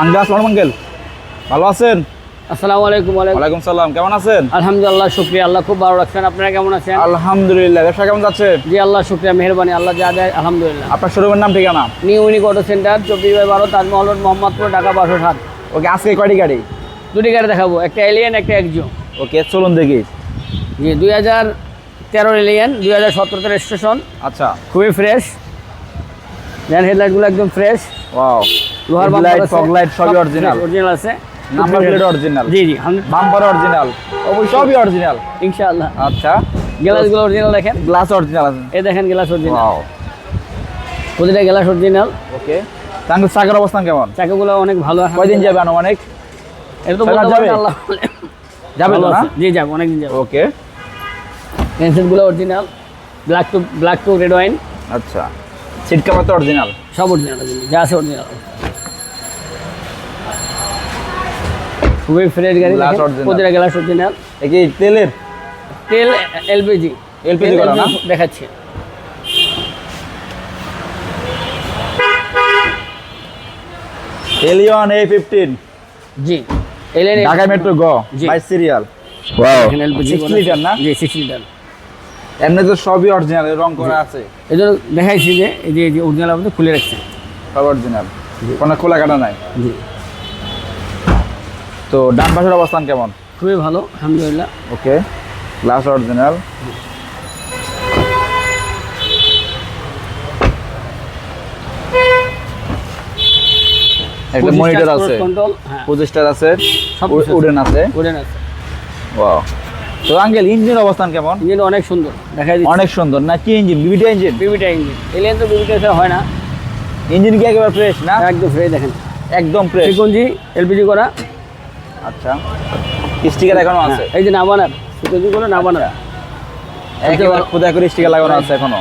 Uncle আসসালাম uncle. ভালো আছেন? আসসালামু আলাইকুম ওয়ালাইকুম। সালাম কেমন আছেন? আলহামদুলিল্লাহ শুক্রিয়া। আল্লাহ খুব ভালো রাখছেন। আপনারা কেমন আছেন? আলহামদুলিল্লাহ ব্যবসা কেমন যাচ্ছে? জি আল্লাহ শুক্রিয়া মেহরবানি। আল্লাহ যা দেয় আলহামদুলিল্লাহ। আপনার শোরুমের নাম ঠিকানা? নিউ ইউনিক অটো সেন্টার চব্বিশ বাই বারো তাজমহল রোড মোহাম্মদপুর ঢাকা বারোশো সাত ওকে আজকে কয়টি গাড়ি? দুটি গাড়ি দেখাবো। একটা এলিয়ান একটা একজিও ওকে চলুন দেখি। জি দুই হাজার তেরোর এলিয়ান দুই হাজার সতেরোতে রেজিস্ট্রেশন আচ্ছা। খুবই ফ্রেশ দেন হেডলাইটগুলো একদম ফ্রেশ ওয়াও লোহার লাইট ফগ লাইট সবই অরিজিনাল অরিজিনাল আছে। নাম্বার প্লেট অরিজিনাল জি জি বাম্পার অরিজিনাল অবশ্যই। সবই অরিজিনাল ইনশাআল্লাহ। আচ্ছা। গ্লাসগুলো অরিজিনাল দেখেন। গ্লাস অরিজিনাল আছে। এই দেখেন গ্লাস অরিজিনাল প্রতিটা গ্লাস অরিজিনাল ওকে তাহলে চাকার অবস্থান কেমন? চাকাগুলো অনেক ভালো। কয়দিন যাবে আনুমানিক? এটা তো বলতে যাবে? আল্লাহ যাবে না? জি যাবে অনেকদিন যাবে। Okay পেন্সিলগুলো original black to black to red wine আচ্ছা। সিট কাভার তো অরিজিনাল সব অরিজিনাল যা আছে অরিজিনাল খুবই ফ্রেশ গাড়ি। প্রতিটা গ্লাস অরিজিনাল কি তেলের? তেল এলপিজি করা না? দেখাচ্ছি। Allion A fifteen G Allion Dhaka metro গ by serial LPG six litre না? জি সিক্স লিটার এমনি তো সবই অরিজিনাল রং করা আছে। এই জন্য দেখাইছি যে এই যে এই যে অরিজিনাল আমাদের খুলে রাখছে। সব অরিজিনাল কোনো খোলা কাটা নাই। জি। তো ডান পাশের অবস্থান কেমন? খুবই ভালো আলহামদুলিল্লাহ। ওকে গ্লাস অরিজিনাল একটা মনিটর আছে। কন্ট্রোল হ্যাঁ। আছে সব উডেন আছে। উডেন আছে। ওয়াও তো আঙ্কেল ইঞ্জিন অবস্থান কেমন? ইঞ্জিন অনেক সুন্দর দেখাই দিচ্ছি। অনেক সুন্দর না কি ইঞ্জিন বিবিটা ইঞ্জিন বিবিটা ইঞ্জিন এলিয়ান তো বিবিটা ছাড়া হয় না। ইঞ্জিন কি একেবারে ফ্রেশ না? একদম ফ্রেশ দেখেন। একদম ফ্রেশ ফ্রিকোয়েন্সি এলপিজি করা। আচ্ছা। স্টিকার এখনও আছে? হ্যাঁ, এই যে নাবানার ফ্রিকোয়েন্সি করে নাবানার। একেবারে খোদা করে স্টিকার লাগানো আছে এখনও?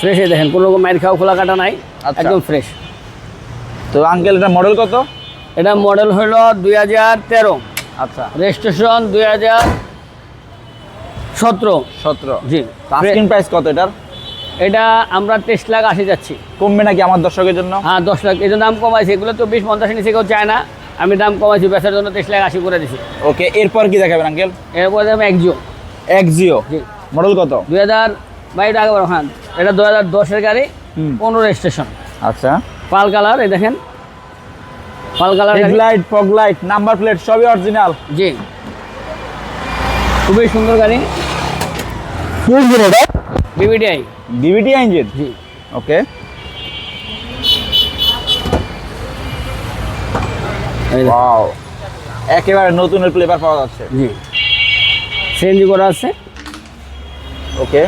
ফ্রেশ দেখেন কোনো রকম মায়ের খাওয়া খোলা কাটা নাই আচ্ছা। একদম ফ্রেশ তো আঙ্কেল এটা মডেল কত? এটা মডেল হলো দুই হাজার তেরো। আচ্ছা। রেজিস্ট্রেশন দুই হাজার সতেরো। সতেরো। জি। আস্কিং প্রাইস কত এটার? এটা আমরা তেইশ লাখ আশি যাচ্ছি। কমবে নাকি আমার দর্শকের জন্য? হ্যাঁ দশ লাখ। এই জন্য দাম কমাইছি এগুলো তো বিশ পঞ্চাশ নিচে কেউ চায় না। আমি দাম কমাইছি বেচার জন্য তেইশ লাখ আশি করে দিছি। ওকে এরপর কি দেখাবেন আঙ্কেল? এরপরে আমি একজিও। এক্সিও জি। মডেল কত? দুই হাজার বাইশ আগে বলো, হ্যাঁ। এটা দু হাজার দশের গাড়ি পনেরো স্টেশন আচ্ছা। পাল কালার এই দেখেন। Pearl colour. Headlight fog light number plate সবই অরিজিনাল জি। খুবই সুন্দর গাড়ি। বিবিডিআই ডিভিটি ইঞ্জিন জি। ওকে এই দেখেন। ওয়াও একেবারে নতুনের ফ্লেভার পাওয়া যাচ্ছে। জি। সিএনজি করা আছে? ওকে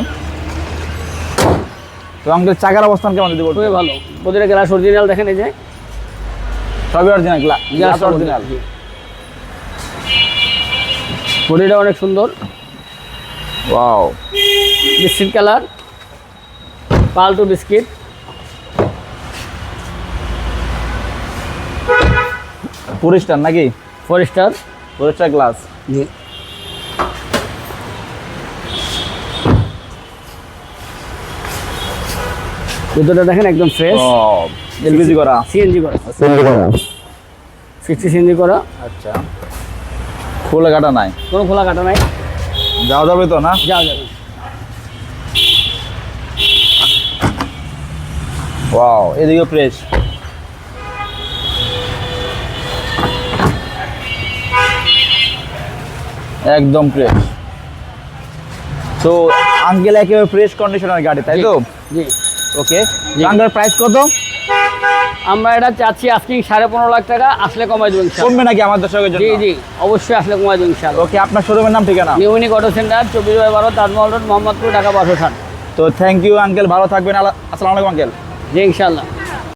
তো আঙ্কেল চাকার অবস্থান কেমন যদি বলতে ভালো। প্রতিটা গ্লাস অরিজিনাল দেখেন এই যে। সবই অরিজিনাল গ্লাস অরিজিনাল বডিটা অনেক সুন্দর। ওয়াও বিস্কিট কালার পাল্টু বিস্কিট পরিষ্কার নাকি? Four star glass. জি। জুতোটা দেখেন একদম ফ্রেশ এলপিজি করা। সিএনজি করা। সিক্সটি সিএনজি করা। আচ্ছা। খোলা কাটা নাই? কোনো খোলা কাটা নাই। যাওয়া যাবে তো না? যাওয়া যাবে। ওয়াও এদিকে ফ্রেশ একদম ফ্রেশ তো আঙ্কেল একেবারে ফ্রেশ কন্ডিশনের গাড়ি তাই তো? জি। ওকে। আঙ্কেল প্রাইস কত? আমরা এটা চাচ্ছি আজকে সাড়ে পনেরো লাখ টাকা আসলে কমাই দেবো ইনশাল্লাহ। কমবে নাকি আমার দর্শকের জি জন্য? জি জি। অবশ্যই আসলে কমাই দেবো ইনশাল্লাহ। ওকে আপনার শোরুমের নাম ঠিকানা? নিউমিনিক অটো সেন্টার চব্বিশ বাই বারো তাজমহল রোড মোহাম্মদপুর ঢাকা ষাট তো থ্যাংক ইউ আঙ্কেল ভালো থাকবেন। আসসালামু আলাইকুম আঙ্কেল জি ইনশাল্লাহ।